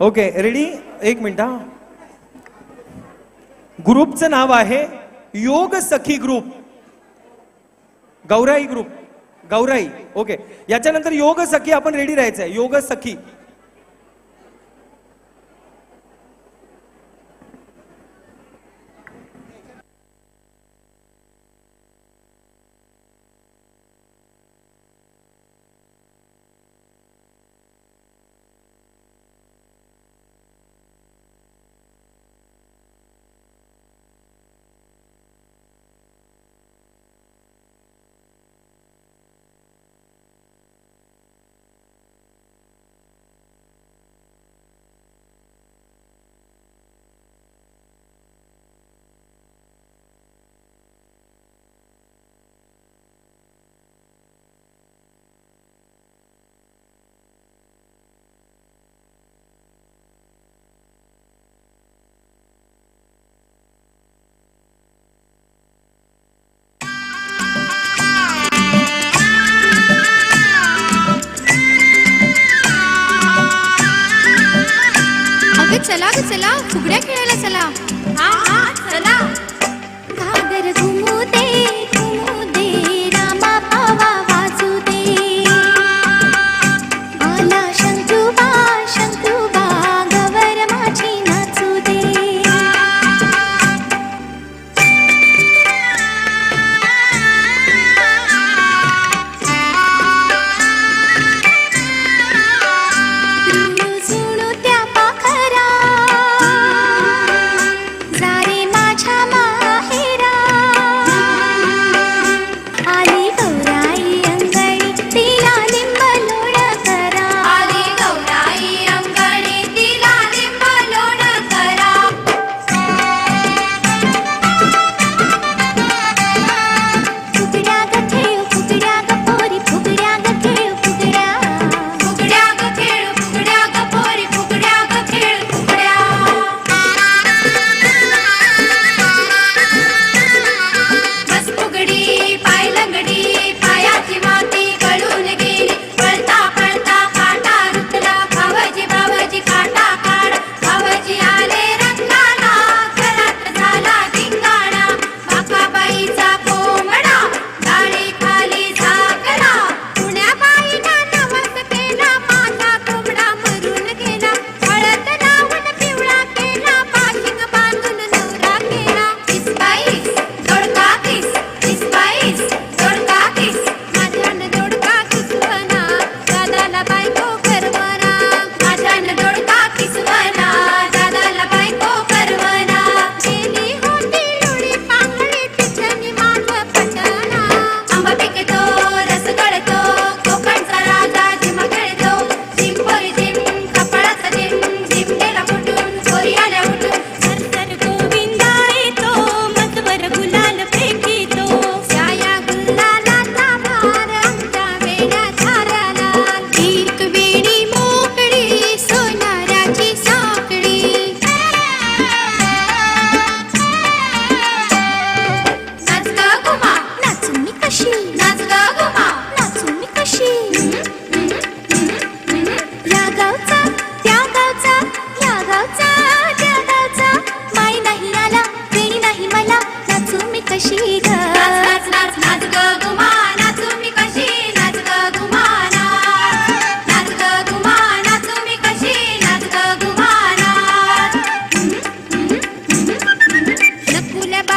Okay ready एक मिनिटा ग्रुपचं नाव आहे Yog Sakhi group. Gaurai group. Gaurai okay. याच्यानंतर योग सखी आपण रेडी राहायचं आहे योग सखी.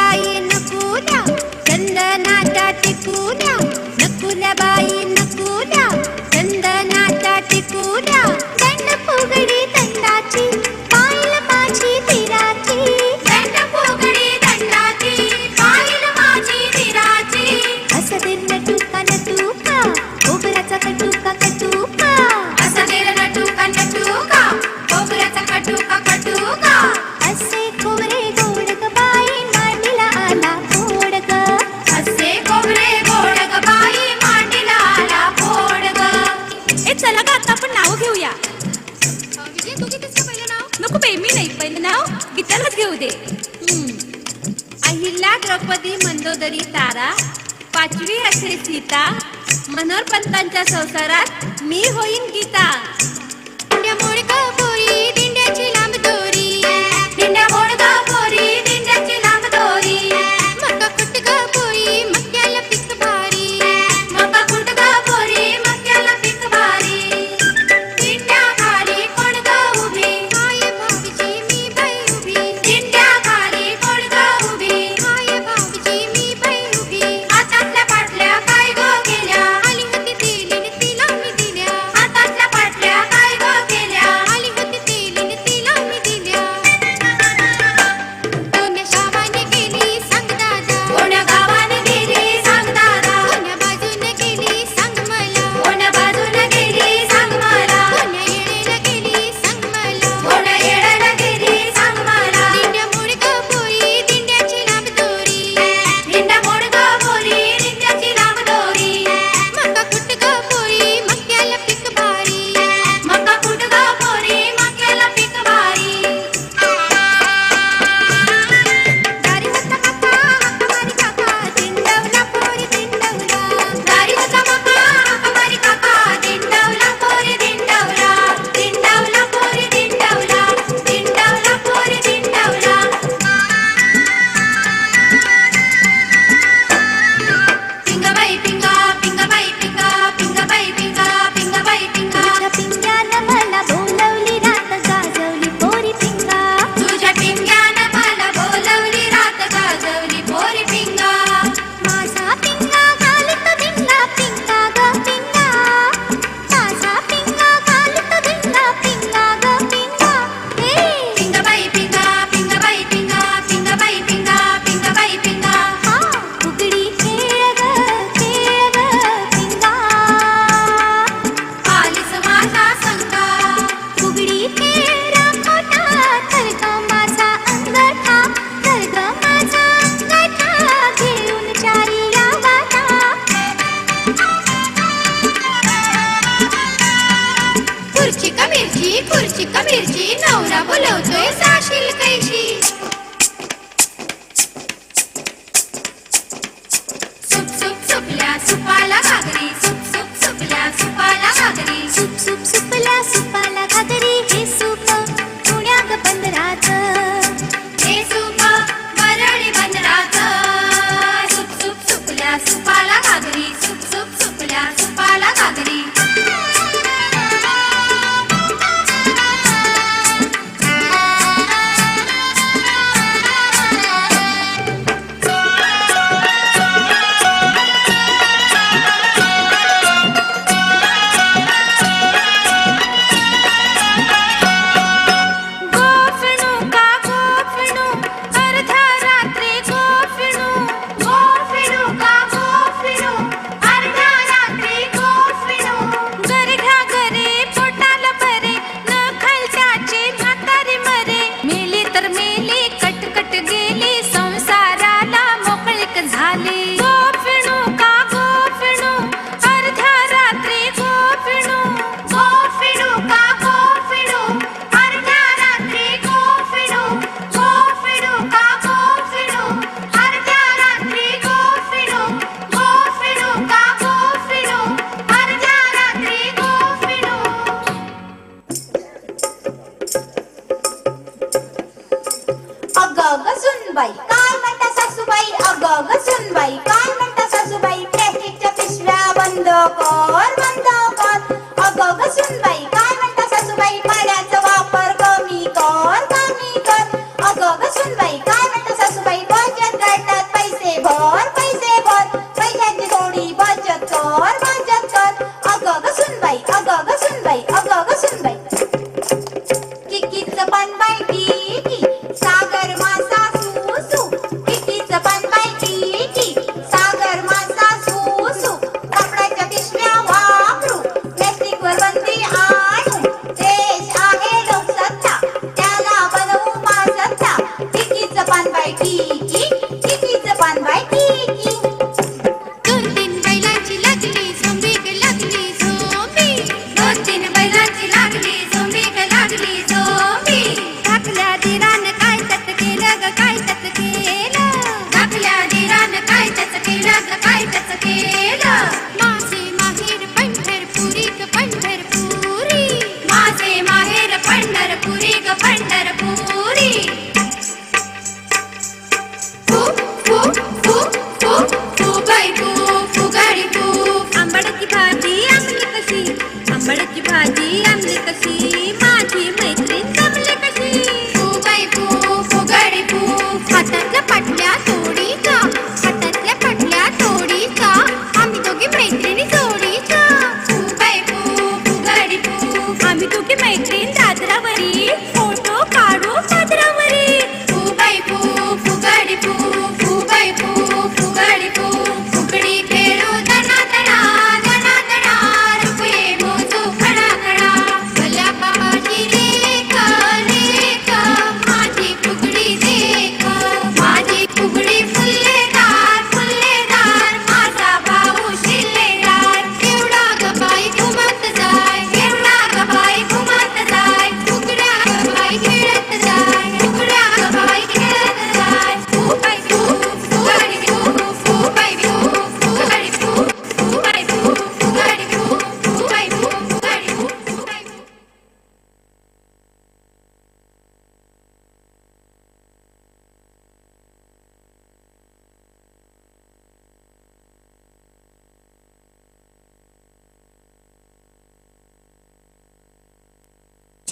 যাই द्रौपदी मंदोदरी तारा पाचवी असे सीता मनोहर पंतांच्या संसारात मी होईन गीता. 오신다.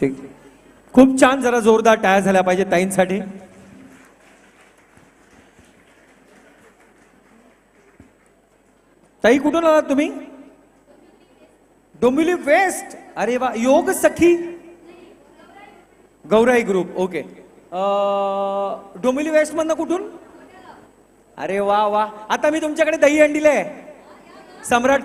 ठीक. खूप छान जरा जोरदार टायर झाल्या पाहिजे ताईंसाठी. ताई कुठून आलात तुम्ही? डोंबिवली वेस्ट. अरे वा Yog Sakhi. Gaurai group okay. Dombivli west मधनं कुठून? अरे वा वा. आता मी तुमच्याकडे दही हंडीले सम्राट